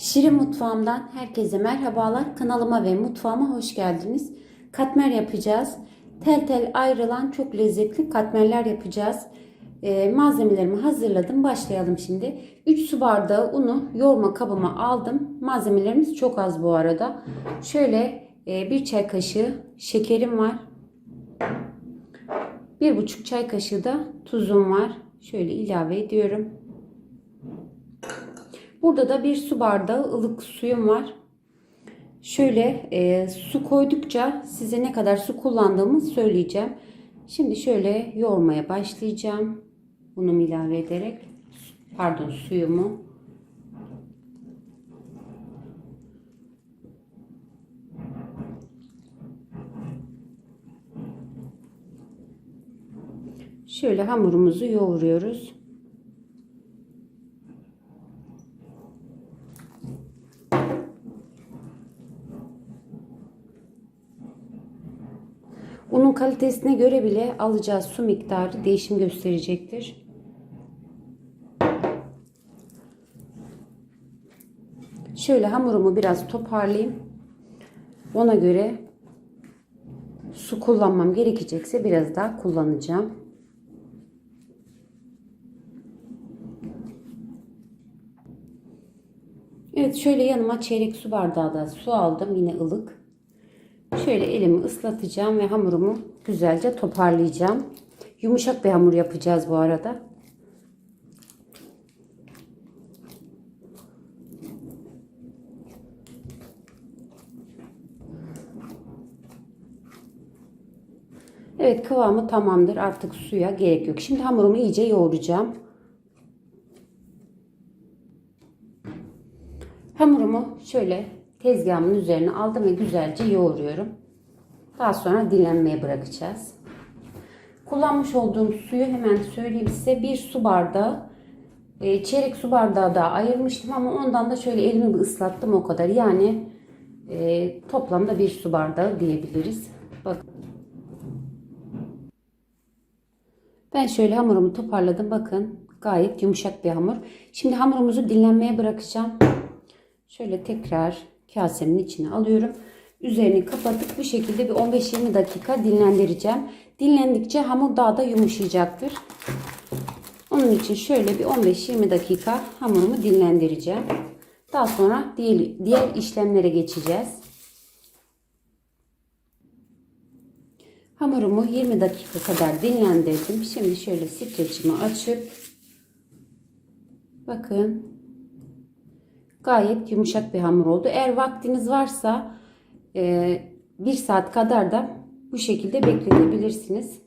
Şirin Mutfağımdan herkese merhabalar. Kanalıma ve mutfağıma hoş geldiniz. Katmer yapacağız. Tel tel ayrılan çok lezzetli katmerler yapacağız. Ee, malzemelerimi hazırladım. Başlayalım şimdi. 3 su bardağı unu yoğurma kabıma aldım. Malzemelerimiz çok az bu arada. Şöyle e, bir çay kaşığı şekerim var. Bir buçuk çay kaşığı da tuzum var. Şöyle ilave ediyorum. Burada da bir su bardağı ılık suyum var. Şöyle e, su koydukça size ne kadar su kullandığımı söyleyeceğim. Şimdi şöyle yoğurmaya başlayacağım. Unumu ilave ederek. Pardon suyumu. Şöyle hamurumuzu yoğuruyoruz. Unun kalitesine göre bile alacağı su miktarı değişim gösterecektir. Şöyle hamurumu biraz toparlayayım. Ona göre su kullanmam gerekecekse biraz daha kullanacağım. Evet şöyle yanıma çeyrek su bardağı da su aldım yine ılık. Şöyle elimi ıslatacağım ve hamurumu güzelce toparlayacağım. Yumuşak bir hamur yapacağız bu arada. Evet kıvamı tamamdır. Artık suya gerek yok. Şimdi hamurumu iyice yoğuracağım. Hamurumu şöyle tezgahımın üzerine aldım ve güzelce yoğuruyorum. Daha sonra dinlenmeye bırakacağız. Kullanmış olduğum suyu hemen söyleyeyim size. Bir su bardağı, e, çeyrek su bardağı daha ayırmıştım ama ondan da şöyle elimi ıslattım o kadar. Yani e, toplamda bir su bardağı diyebiliriz. Bakın. Ben şöyle hamurumu toparladım. Bakın gayet yumuşak bir hamur. Şimdi hamurumuzu dinlenmeye bırakacağım. Şöyle tekrar kasemin içine alıyorum. Üzerini kapatıp bu şekilde bir 15-20 dakika dinlendireceğim. Dinlendikçe hamur daha da yumuşayacaktır. Onun için şöyle bir 15-20 dakika hamurumu dinlendireceğim. Daha sonra diğer, diğer işlemlere geçeceğiz. Hamurumu 20 dakika kadar dinlendirdim. Şimdi şöyle streçimi açıp bakın gayet yumuşak bir hamur oldu. Eğer vaktiniz varsa bir saat kadar da bu şekilde bekletebilirsiniz.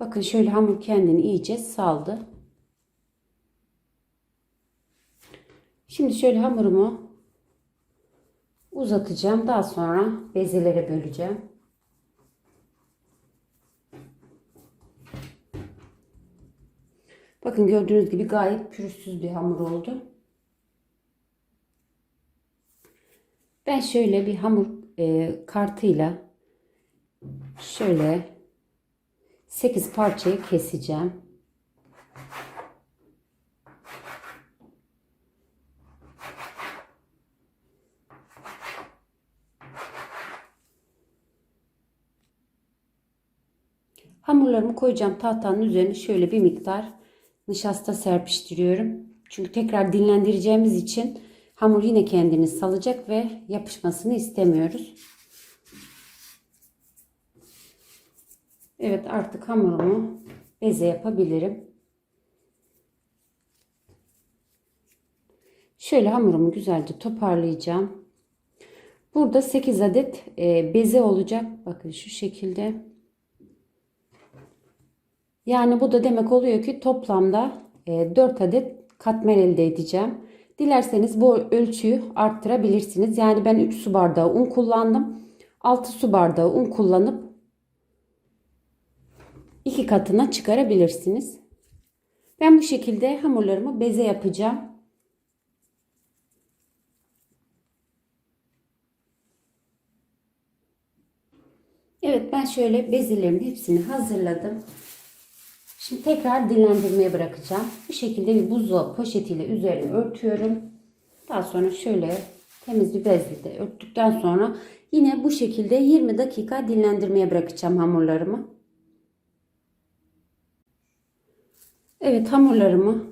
Bakın şöyle hamur kendini iyice saldı. Şimdi şöyle hamurumu uzatacağım. Daha sonra bezelere böleceğim. Bakın gördüğünüz gibi gayet pürüzsüz bir hamur oldu. Ben şöyle bir hamur e, kartıyla şöyle 8 parçayı keseceğim. Hamurlarımı koyacağım tahtanın üzerine şöyle bir miktar nişasta serpiştiriyorum. Çünkü tekrar dinlendireceğimiz için Hamur yine kendini salacak ve yapışmasını istemiyoruz. Evet artık hamurumu beze yapabilirim. Şöyle hamurumu güzelce toparlayacağım. Burada 8 adet e, beze olacak. Bakın şu şekilde. Yani bu da demek oluyor ki toplamda 4 e, adet katmer elde edeceğim. Dilerseniz bu ölçüyü arttırabilirsiniz. Yani ben 3 su bardağı un kullandım. 6 su bardağı un kullanıp iki katına çıkarabilirsiniz. Ben bu şekilde hamurlarımı beze yapacağım. Evet ben şöyle bezelerimin hepsini hazırladım. Şimdi tekrar dinlendirmeye bırakacağım. Bu şekilde bir buzdolabı poşetiyle üzerini örtüyorum. Daha sonra şöyle temiz bir bezle örttükten sonra yine bu şekilde 20 dakika dinlendirmeye bırakacağım hamurlarımı. Evet hamurlarımı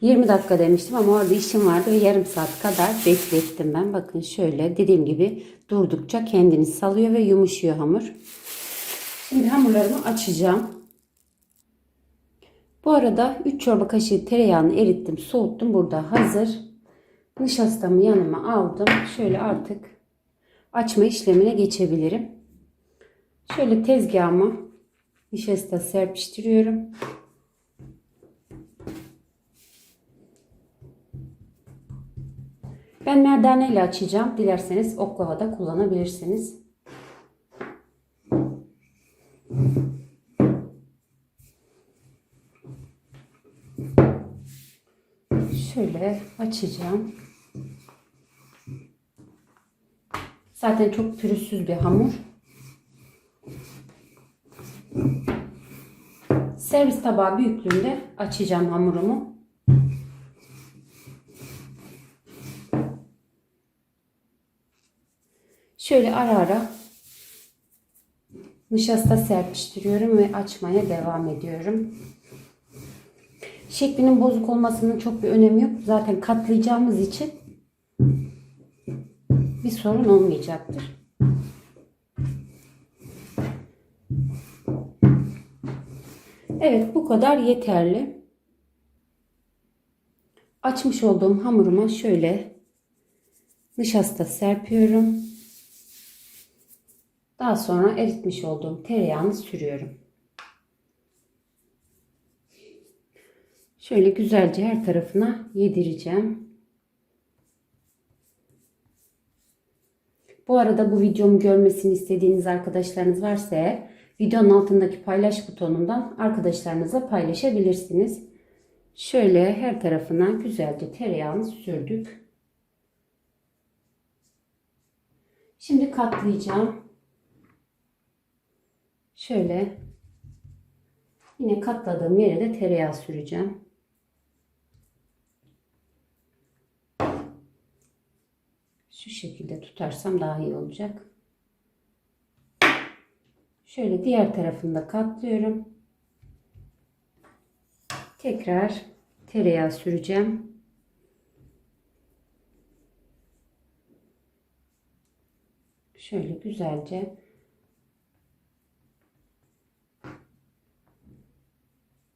20 dakika demiştim ama orada işim vardı ve yarım saat kadar beklettim ben. Bakın şöyle dediğim gibi durdukça kendini salıyor ve yumuşuyor hamur. Şimdi hamurlarımı açacağım. Bu arada 3 çorba kaşığı tereyağını erittim, soğuttum. Burada hazır. Nişastamı yanıma aldım. Şöyle artık açma işlemine geçebilirim. Şöyle tezgahıma nişasta serpiştiriyorum. Ben merdane ile açacağım. Dilerseniz oklava da kullanabilirsiniz. Açacağım. Zaten çok pürüzsüz bir hamur. Servis tabağı büyüklüğünde açacağım hamurumu. Şöyle ara ara nişasta serpiştiriyorum ve açmaya devam ediyorum. Şeklinin bozuk olmasının çok bir önemi yok. Zaten katlayacağımız için bir sorun olmayacaktır. Evet bu kadar yeterli. Açmış olduğum hamuruma şöyle nişasta serpiyorum. Daha sonra eritmiş olduğum tereyağını sürüyorum. Şöyle güzelce her tarafına yedireceğim. Bu arada bu videomu görmesini istediğiniz arkadaşlarınız varsa eğer videonun altındaki paylaş butonundan arkadaşlarınızla paylaşabilirsiniz. Şöyle her tarafına güzelce tereyağını sürdük. Şimdi katlayacağım. Şöyle yine katladığım yere de tereyağı süreceğim. Şu şekilde tutarsam daha iyi olacak. Şöyle diğer tarafında katlıyorum. Tekrar tereyağı süreceğim. Şöyle güzelce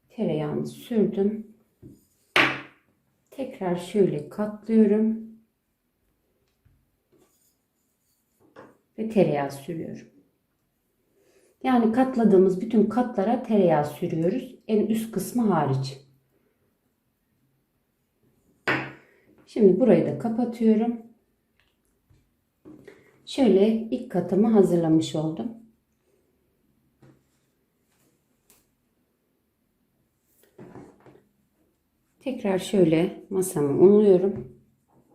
tereyağını sürdüm. Tekrar şöyle katlıyorum. Ve tereyağı sürüyorum. Yani katladığımız bütün katlara tereyağı sürüyoruz. En üst kısmı hariç. Şimdi burayı da kapatıyorum. Şöyle ilk katımı hazırlamış oldum. Tekrar şöyle masamı unluyorum.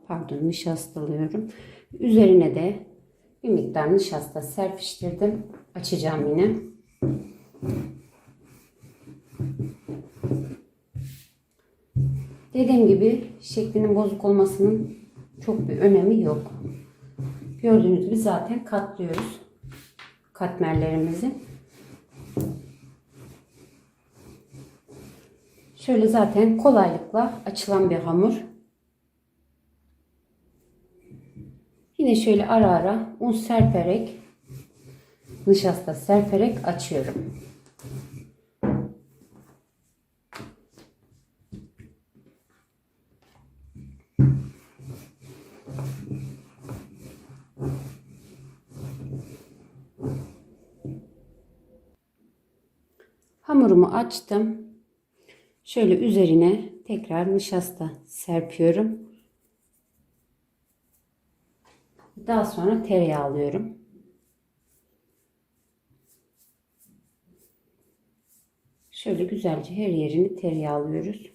Pardon nişastalıyorum. Üzerine de bir miktar nişasta serpiştirdim. Açacağım yine. Dediğim gibi şeklinin bozuk olmasının çok bir önemi yok. Gördüğünüz gibi zaten katlıyoruz katmerlerimizi. Şöyle zaten kolaylıkla açılan bir hamur. Yine şöyle ara ara un serperek nişasta serperek açıyorum. Hamurumu açtım. Şöyle üzerine tekrar nişasta serpiyorum. Daha sonra tereyağı alıyorum. Şöyle güzelce her yerini tereyağı alıyoruz.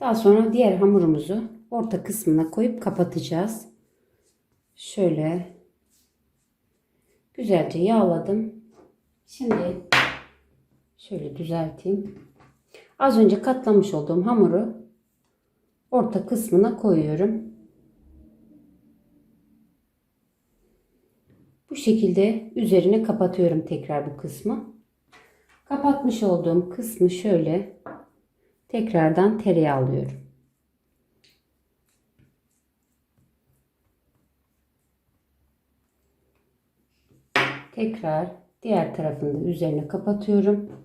Daha sonra diğer hamurumuzu orta kısmına koyup kapatacağız. Şöyle Güzelce yağladım. Şimdi şöyle düzelteyim. Az önce katlamış olduğum hamuru orta kısmına koyuyorum. Bu şekilde üzerine kapatıyorum tekrar bu kısmı. Kapatmış olduğum kısmı şöyle tekrardan tereyağı alıyorum. Tekrar diğer tarafını da üzerine kapatıyorum.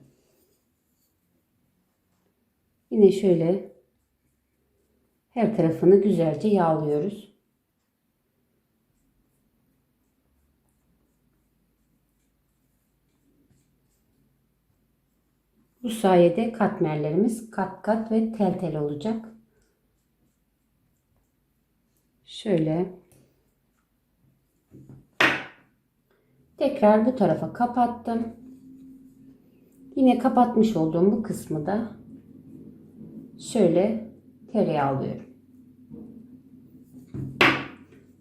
Yine şöyle her tarafını güzelce yağlıyoruz. Bu sayede katmerlerimiz kat kat ve tel tel olacak. Şöyle tekrar bu tarafa kapattım. Yine kapatmış olduğum bu kısmı da şöyle tereyağı alıyorum.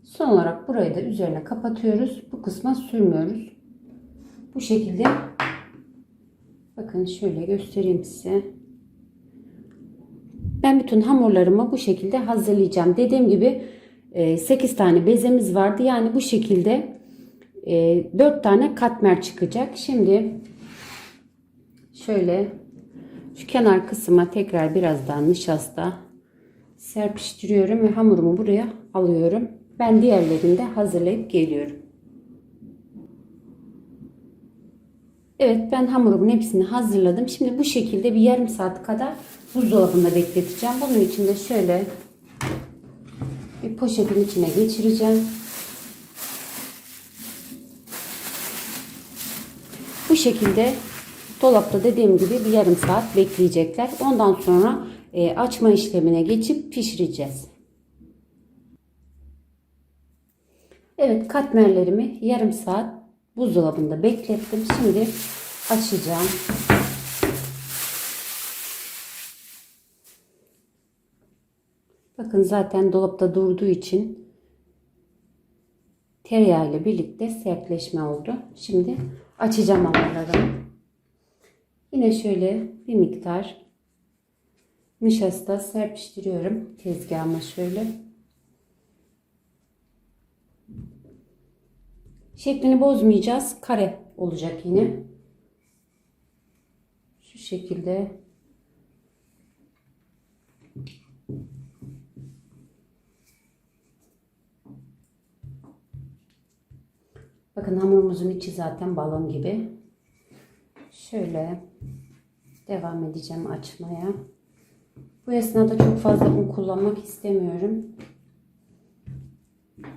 Son olarak burayı da üzerine kapatıyoruz. Bu kısma sürmüyoruz. Bu şekilde bakın şöyle göstereyim size. Ben bütün hamurlarımı bu şekilde hazırlayacağım. Dediğim gibi 8 tane bezemiz vardı. Yani bu şekilde 4 tane katmer çıkacak. Şimdi şöyle şu kenar kısma tekrar biraz daha nişasta serpiştiriyorum ve hamurumu buraya alıyorum. Ben diğerlerini de hazırlayıp geliyorum. Evet ben hamurumun hepsini hazırladım. Şimdi bu şekilde bir yarım saat kadar buzdolabında bekleteceğim. Bunun için de şöyle bir poşetin içine geçireceğim. Bu şekilde dolapta dediğim gibi bir yarım saat bekleyecekler. Ondan sonra e, açma işlemine geçip pişireceğiz. Evet katmerlerimi yarım saat buzdolabında beklettim. Şimdi açacağım. Bakın zaten dolapta durduğu için tereyağı ile birlikte sertleşme oldu. Şimdi açacağım hamurlarımı. Yine şöyle bir miktar nişasta serpiştiriyorum tezgahıma şöyle. Şeklini bozmayacağız. Kare olacak yine. Şu şekilde Bakın hamurumuzun içi zaten balon gibi. Şöyle devam edeceğim açmaya. Bu esnada çok fazla un kullanmak istemiyorum.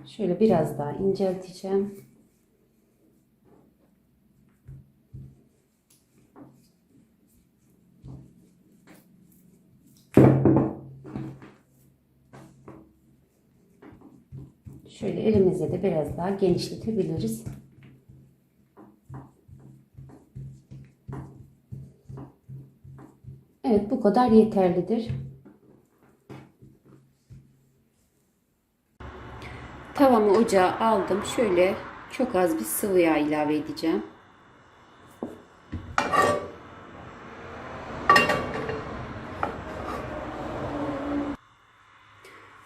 Şöyle biraz daha incelteceğim. Şöyle elimize de biraz daha genişletebiliriz. Evet bu kadar yeterlidir. Tavamı ocağa aldım. Şöyle çok az bir sıvı yağ ilave edeceğim.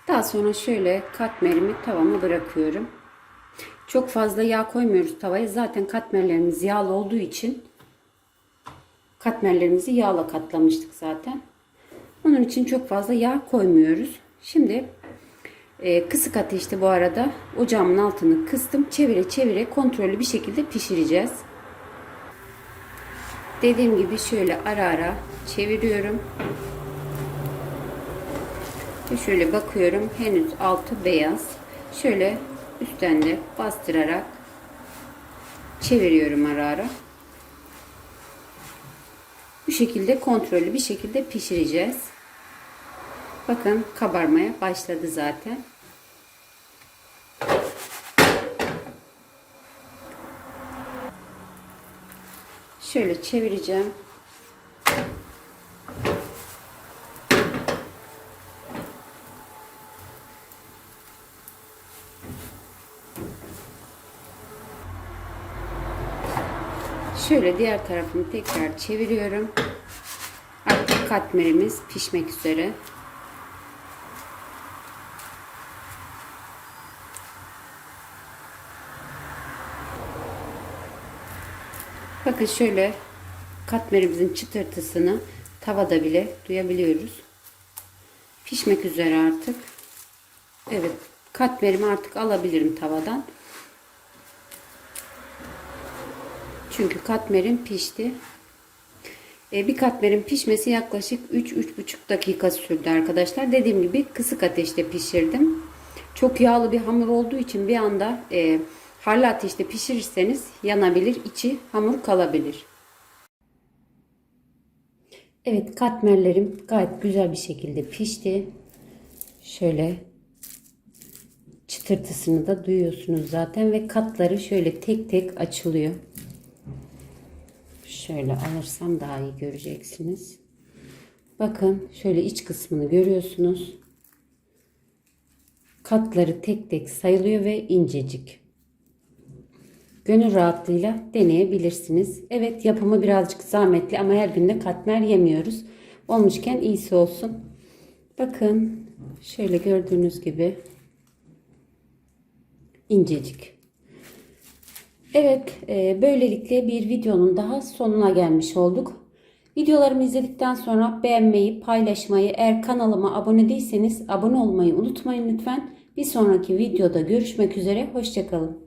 Daha sonra şöyle katmerimi tavama bırakıyorum. Çok fazla yağ koymuyoruz tavaya. Zaten katmerlerimiz yağlı olduğu için katmerlerimizi yağla katlamıştık zaten. Onun için çok fazla yağ koymuyoruz. Şimdi e, kısık ateşte bu arada ocağımın altını kıstım. Çevire çevire kontrollü bir şekilde pişireceğiz. Dediğim gibi şöyle ara ara çeviriyorum. Ve şöyle bakıyorum. Henüz altı beyaz. Şöyle üstten de bastırarak çeviriyorum ara ara. Bu şekilde kontrollü bir şekilde pişireceğiz. Bakın kabarmaya başladı zaten. Şöyle çevireceğim. Şöyle diğer tarafını tekrar çeviriyorum. Artık katmerimiz pişmek üzere. Bakın şöyle katmerimizin çıtırtısını tavada bile duyabiliyoruz. Pişmek üzere artık. Evet katmerimi artık alabilirim tavadan. Çünkü katmerim pişti. E, bir katmerin pişmesi yaklaşık 3-3,5 dakika sürdü arkadaşlar. Dediğim gibi kısık ateşte pişirdim. Çok yağlı bir hamur olduğu için bir anda e, harlı ateşte pişirirseniz yanabilir, içi hamur kalabilir. Evet katmerlerim gayet güzel bir şekilde pişti. Şöyle çıtırtısını da duyuyorsunuz zaten ve katları şöyle tek tek açılıyor. Şöyle alırsam daha iyi göreceksiniz. Bakın şöyle iç kısmını görüyorsunuz. Katları tek tek sayılıyor ve incecik. Gönül rahatlığıyla deneyebilirsiniz. Evet yapımı birazcık zahmetli ama her gün de katmer yemiyoruz. Olmuşken iyisi olsun. Bakın şöyle gördüğünüz gibi incecik. Evet, e, böylelikle bir videonun daha sonuna gelmiş olduk. Videolarımı izledikten sonra beğenmeyi, paylaşmayı, eğer kanalıma abone değilseniz abone olmayı unutmayın lütfen. Bir sonraki videoda görüşmek üzere, hoşçakalın.